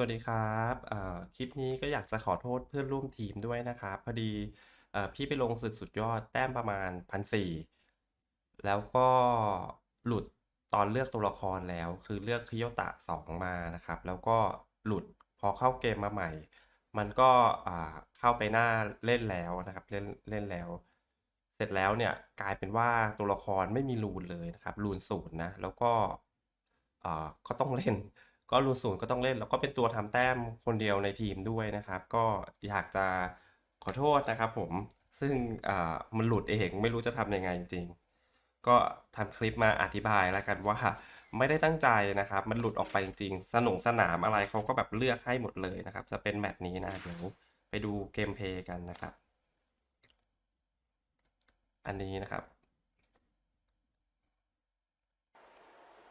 วัสดีครับเอ่อคลิปนี้ก็อยากจะขอโทษเพื่อนร่วมทีมด้วยนะครับ พอดีเอ่อพี่ไปลงศึกสุดยอดแต้มประมาณพันสี่แล้วก็หลุดตอนเลือกตัวละครแล้ว คือเลือกคิโยตะสองมานะครับ แล้วก็หลุดพอเข้าเกมมาใหม่ มันก็อ่าเข้าไปหน้าเล่นแล้วนะครับ เล่นเล่นแล้ว เสร็จแล้วเนี่ยกลายเป็นว่าตัวละครไม่มีรูนเลยนะครับรูนศูนย์นะแล้วก็อ่าก็ต้องเล่น ก็รูศูนย์ก็ต้องเล่นแล้วก็เป็นตัวทำแต้มคนเดียวในทีมด้วยนะครับ ก็อยากจะขอโทษนะครับผมซึ่งมันหลุดเองไม่รู้จะทำยังไงจริงๆก็ทำคลิปมาอธิบายแล้วกันว่าไม่ได้ตั้งใจนะครับ มันหลุดออกไปจริงสนุกสนามอะไรเขาก็แบบเลือกให้หมดเลยนะครับ จะเป็นแมตช์นี้นะเดี๋ยวไปดูเกมเพย์กันนะครับ อันนี้นะครับ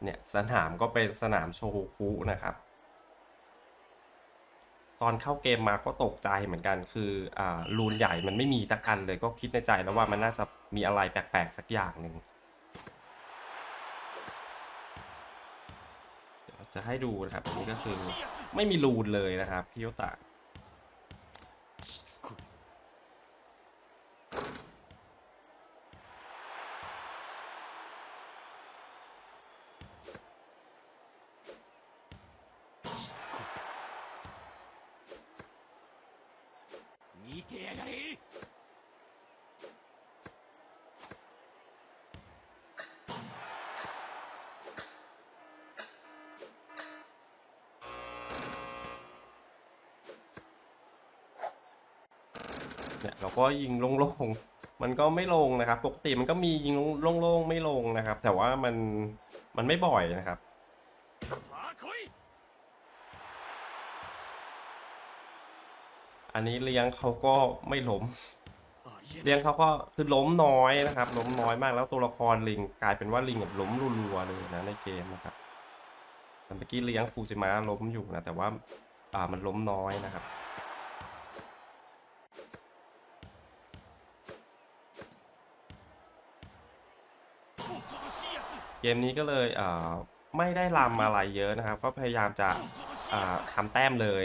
เนี่ยสนามก็เป็นสนามโชคุนะครับ ตอนเข้าเกมมาก็ตกใจเหมือนกัน คืออ่ารูนใหญ่มันไม่มีสักอันเลยก็คิดในใจแล้วว่ามันน่าจะมีอะไรแปลกๆสักอย่างหนึ่งจะให้ดูนะครับนนี้ก็คือไม่มีรูนเลยนะครับพี่โยตะ 見てやがれเนี่ยเราก็ยิงโล่งๆ มันก็ไม่ลงนะครับ ปกติมันก็มียิงโล่งๆไม่ลงนะครับ แต่ว่ามันมันไม่บ่อยนะครับ อันนี้เลี้ยงเขาก็ไม่ล้ม เลี้ยงเขาก็คือล้มน้อยนะครับ ล้มน้อยมากแล้วตัวละครลิงกลายเป็นว่าลิงแบบล้มรัวๆเลยนะในเกมนะครับต่เมื่อกี้เลี้ยงฟูจิมะล้มอยู่นะแต่ว่าอ่ามันล้มน้อยนะครับเกมนี้ก็เลยไม่ได้ลำอะไรเยอะนะครับ ก็พยายามจะ ทำแต้มเลย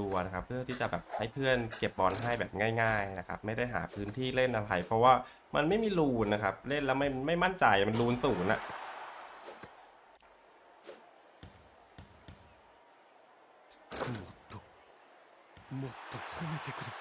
รัวๆนะครับ เพื่อที่จะแบบให้เพื่อนเก็บบอลให้แบบง่าย ๆนะครับ ไม่ได้หาพื้นที่เล่นอะไร เพราะว่ามันไม่มีรูนนะครับ เล่นแล้วไม่ไม่มั่นใจมันรูนศูนย์อะ つもっともっと褒めてくれ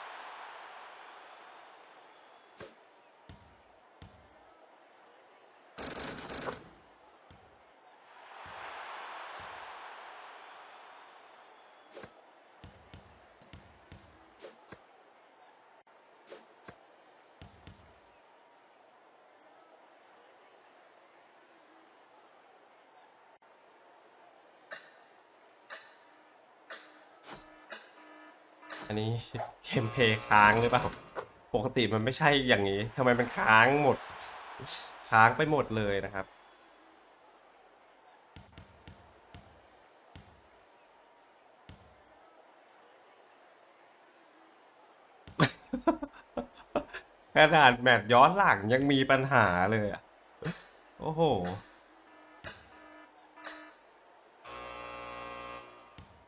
อันนี้เกมเพย์ค้างหรือเปล่า ปกติมันไม่ใช่อย่างนี้ทำไมมันค้างหมด ค้างไปหมดเลยนะครับขนาดแมตย้อนหลังยังมีปัญหาเลยอะ โอ้โห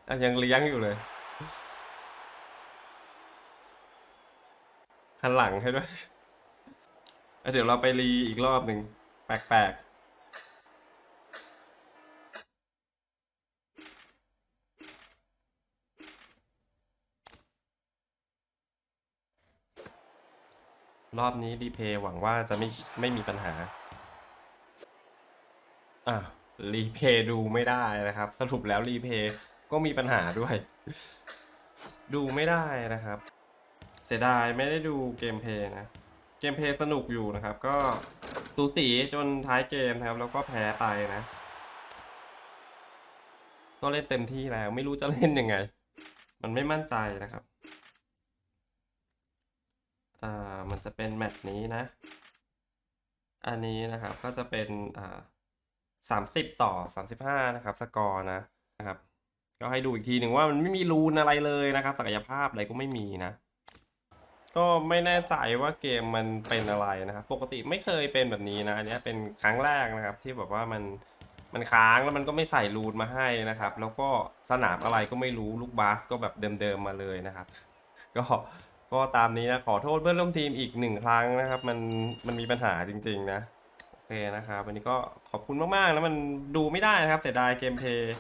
อะยังเลี้ยงอยู่เลย หันหลังให้ด้วยเดี๋ยวเราไปรีอีกรอบหนึ่งแปลกๆรอบนี้รีเพย์หวังว่าจะไม่ไม่มีปัญหา อะรีเพย์ดูไม่ได้นะครับ สรุปแล้วรีเพย์ก็มีปัญหาด้วย ดูไม่ได้นะครับ เสียดายไม่ได้ดูเกมเพย์นะ เกมเพย์สนุกอยู่นะครับ ก็สูสีจนท้ายเกมนะครับ แล้วก็แพ้ไปนะ ก็เล่นเต็มที่แล้ว ไม่รู้จะเล่นยังไง มันไม่มั่นใจนะครับ อ่ามันจะเป็นแมตช์นี้นะ อันนี้นะครับก็จะเป็นอ่าสามสิบต่อสามสิบห้านะครับ สกอร์นะนะครับ ก็ให้ดูอีกทีหนึ่งว่ามันไม่มีรูนอะไรเลยนะครับ ศักยภาพอะไรก็ไม่มีนะ ก็ไม่แน่ใจว่าเกมมันเป็นอะไรนะครับ ปกติไม่เคยเป็นแบบนี้นะอันนี้เป็นครั้งแรกนะครับ ที่แบบว่ามันมันค้างแล้วมันก็ไม่ใส่รูนมาให้นะครับ แล้วก็สนามอะไรก็ไม่รู้ลูกบาสก็แบบเดิมๆมาเลยนะครับ ก็ก็ตามนี้นะขอโทษเพื่อนร่วมทีมอีกหนึ่งครั้งนะครับ มันมันมีปัญหาจริง ๆ นะโอเคนะครับวันนี้ก็ขอบคุณมากๆแล้วมันดูไม่ได้นะครับเสียดายเกมเพย์